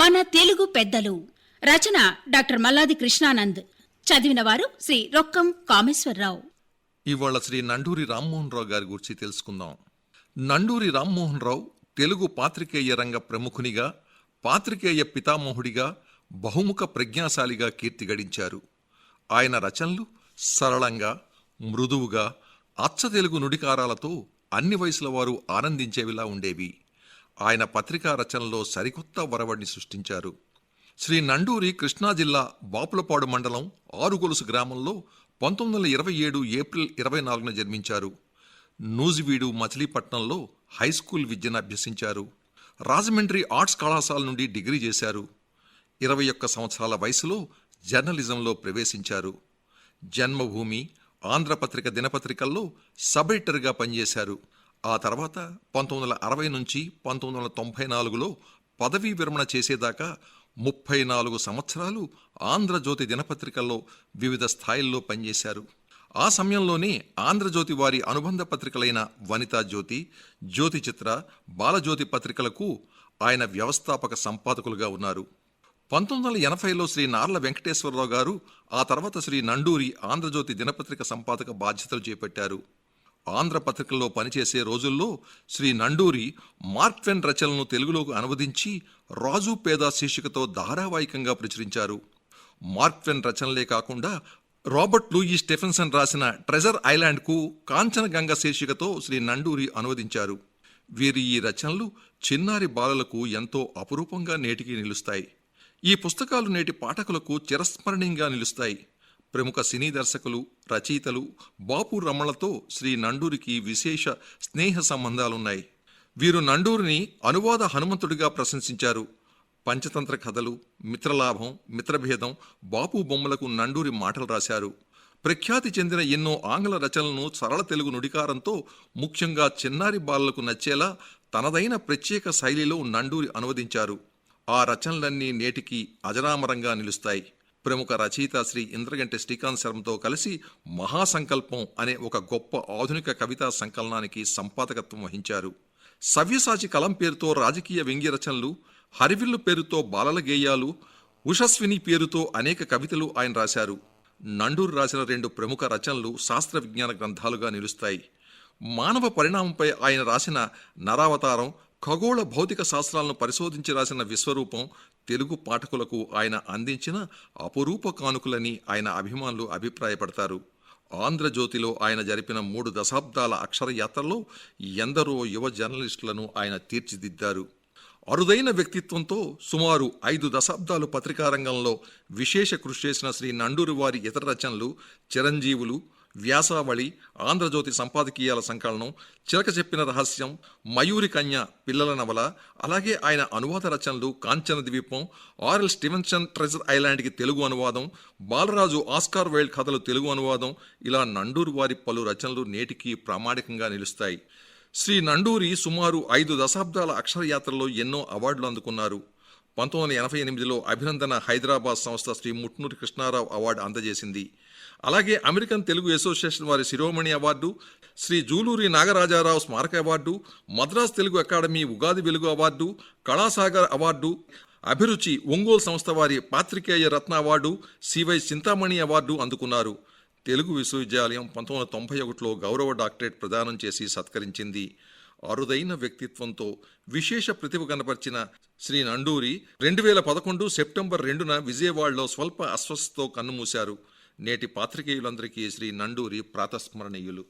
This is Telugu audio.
మన తెలుగు పెద్దలు. రచన డాక్టర్ మల్లాది కృష్ణానంద్. చదివిన వారు శ్రీ రొక్కం కామేశ్వరరావు. ఇవాళ శ్రీ నండూరి రామ్మోహన్ రావు గారి గురించి తెలుసుకుందాం. నండూరి రామ్మోహన్ రావు తెలుగు పాత్రికేయ రంగ ప్రముఖునిగా పాత్రికేయ పితామహుడిగా బహుముఖ ప్రజ్ఞాశాలిగా కీర్తి గడించారు. ఆయన రచనలు సరళంగా మృదువుగా అచ్చ తెలుగు నుడికారాలతో అన్ని వయసుల వారు ఆనందించేవిలా ఉండేవి. ఆయన పత్రికా రచనలో సరికొత్త వరవడిని సృష్టించారు. శ్రీ నండూరి కృష్ణా జిల్లా బాపులపాడు మండలం ఆరుగొలుసు గ్రామంలో పంతొమ్మిది వందల ఇరవై ఏడు ఏప్రిల్ ఇరవై నాలుగున జన్మించారు. నూజివీడు మచిలీపట్నంలో హైస్కూల్ విద్యను అభ్యసించారు. రాజమండ్రి ఆర్ట్స్ కళాశాల నుండి డిగ్రీ చేశారు. ఇరవై ఒక్క సంవత్సరాల వయసులో జర్నలిజంలో ప్రవేశించారు. జన్మభూమి ఆంధ్రపత్రిక దినపత్రికల్లో సబ్ ఎడిటర్గా పనిచేశారు. ఆ తర్వాత పంతొమ్మిది వందల అరవై నుంచి పంతొమ్మిది వందల తొంభై నాలుగులో పదవీ విరమణ చేసేదాకా ముప్పై నాలుగు సంవత్సరాలు ఆంధ్రజ్యోతి దినపత్రికల్లో వివిధ స్థాయిల్లో పనిచేశారు. ఆ సమయంలోనే ఆంధ్రజ్యోతి వారి అనుబంధ పత్రికలైన వనితా జ్యోతి జ్యోతి చిత్ర బాలజ్యోతి పత్రికలకు ఆయన వ్యవస్థాపక సంపాదకులుగా ఉన్నారు. పంతొమ్మిది వందల ఎనభైలో శ్రీ నార్ల వెంకటేశ్వరరావు గారు ఆ తర్వాత శ్రీ నండూరి ఆంధ్రజ్యోతి దినపత్రిక సంపాదక బాధ్యతలు చేపట్టారు. ఆంధ్రపత్రికల్లో పనిచేసే రోజుల్లో శ్రీ నండూరి మార్క్వెన్ రచనలను తెలుగులోకి అనువదించి రాజు పేద శీర్షికతో ధారావాహికంగా ప్రచురించారు. మార్క్వెన్ రచనలే కాకుండా రాబర్ట్ లూయి స్టెఫెన్సన్ రాసిన ట్రెజర్ ఐలాండ్కు కాంచనగంగ శీర్షికతో శ్రీ నండూరి అనువదించారు. వీరి ఈ రచనలు చిన్నారి బాలలకు ఎంతో అపురూపంగా నేటికి నిలుస్తాయి. ఈ పుస్తకాలు నేటి పాఠకులకు చిరస్మరణీయంగా నిలుస్తాయి. ప్రముఖ సినీ దర్శకులు రచయితలు బాపు రమణలతో శ్రీ నండూరికి విశేష స్నేహ సంబంధాలున్నాయి. వీరు నండూరిని అనువాద హనుమంతుడిగా ప్రశంసించారు. పంచతంత్ర కథలు మిత్రలాభం మిత్రభేదం బాపు బొమ్మలకు నండూరి మాటలు రాశారు. ప్రఖ్యాతి చెందిన ఎన్నో ఆంగ్ల రచనలను సరళ తెలుగు నుడికారంతో ముఖ్యంగా చిన్నారి బాలలకు నచ్చేలా తనదైన ప్రత్యేక శైలిలో నండూరి అనువదించారు. ఆ రచనలన్నీ నేటికి అజరామరంగా నిలుస్తాయి. ప్రముఖ రచయిత శ్రీ ఇంద్రగంటి శ్రీకాంత్ శర్మతో కలిసి మహాసంకల్పం అనే ఒక గొప్ప ఆధునిక కవితా సంకలనానికి సంపాదకత్వం వహించారు. సవ్యసాచి కలం పేరుతో రాజకీయ వ్యంగ్య రచనలు హరివిల్లు పేరుతో బాలల గేయాలు ఉషస్విని పేరుతో అనేక కవితలు ఆయన రాశారు. నండూరు రాసిన రెండు ప్రముఖ రచనలు శాస్త్ర విజ్ఞాన గ్రంథాలుగా నిలుస్తాయి. మానవ పరిణామంపై ఆయన రాసిన నరావతారం ఖగోళ భౌతిక శాస్త్రాలను పరిశోధించి రాసిన విశ్వరూపం తెలుగు పాఠకులకు ఆయన అందించిన అపురూప కానుకలని ఆయన అభిమానులు అభిప్రాయపడతారు. ఆంధ్రజ్యోతిలో ఆయన జరిపిన మూడు దశాబ్దాల అక్షరయాత్రలో ఎందరో యువ జర్నలిస్టులను ఆయన తీర్చిదిద్దారు. అరుదైన వ్యక్తిత్వంతో సుమారు ఐదు దశాబ్దాలు పత్రికా రంగంలో విశేష కృషి చేసిన శ్రీ నండూరు వారి ఇతర రచనలు చిరంజీవులు వ్యాసావళి ఆంధ్రజ్యోతి సంపాదకీయాల సంకలనం చిలక చెప్పిన రహస్యం మయూరి కన్య పిల్లల నవల అలాగే ఆయన అనువాద రచనలు Kanchana Dweepam RL Stevenson treasure ఐలాండ్కి Telugu అనువాదం బాలరాజు ఆస్కార్ వైల్డ్ కథలు తెలుగు అనువాదం ఇలా నండూరు వారి పలు రచనలు నేటికి ప్రామాణికంగా నిలుస్తాయి. శ్రీ నండూరి సుమారు ఐదు దశాబ్దాల అక్షరయాత్రలో ఎన్నో అవార్డులు అందుకున్నారు. పంతొమ్మిది వందల ఎనభై ఎనిమిదిలో అభినందన హైదరాబాద్ సంస్థ శ్రీ ముట్నూరి కృష్ణారావు అవార్డు అందజేసింది. అలాగే అమెరికన్ తెలుగు అసోసియేషన్ వారి శిరోమణి అవార్డు శ్రీ జూలూరి నాగరాజారావు స్మారక award Madras Telugu academy Ugadi Velugu award Kalasagar award Abhiruchi Ongole సంస్థ వారి Patrikeya Ratna award CY Chintamani award అందుకున్నారు. తెలుగు విశ్వవిద్యాలయం పంతొమ్మిది వందల తొంభై ఒకటిలో గౌరవ డాక్టరేట్ ప్రదానం చేసి సత్కరించింది. అరుదైన వ్యక్తిత్వంతో విశేష ప్రతిభ కనపరిచిన శ్రీ నండూరి రెండు వేల పదకొండు సెప్టెంబర్ రెండున విజయవాడలో స్వల్ప అస్వస్థతో కన్నుమూశారు. నేటి పాత్రికేయులందరికీ శ్రీ నండూరి ప్రాతస్మరణీయులు.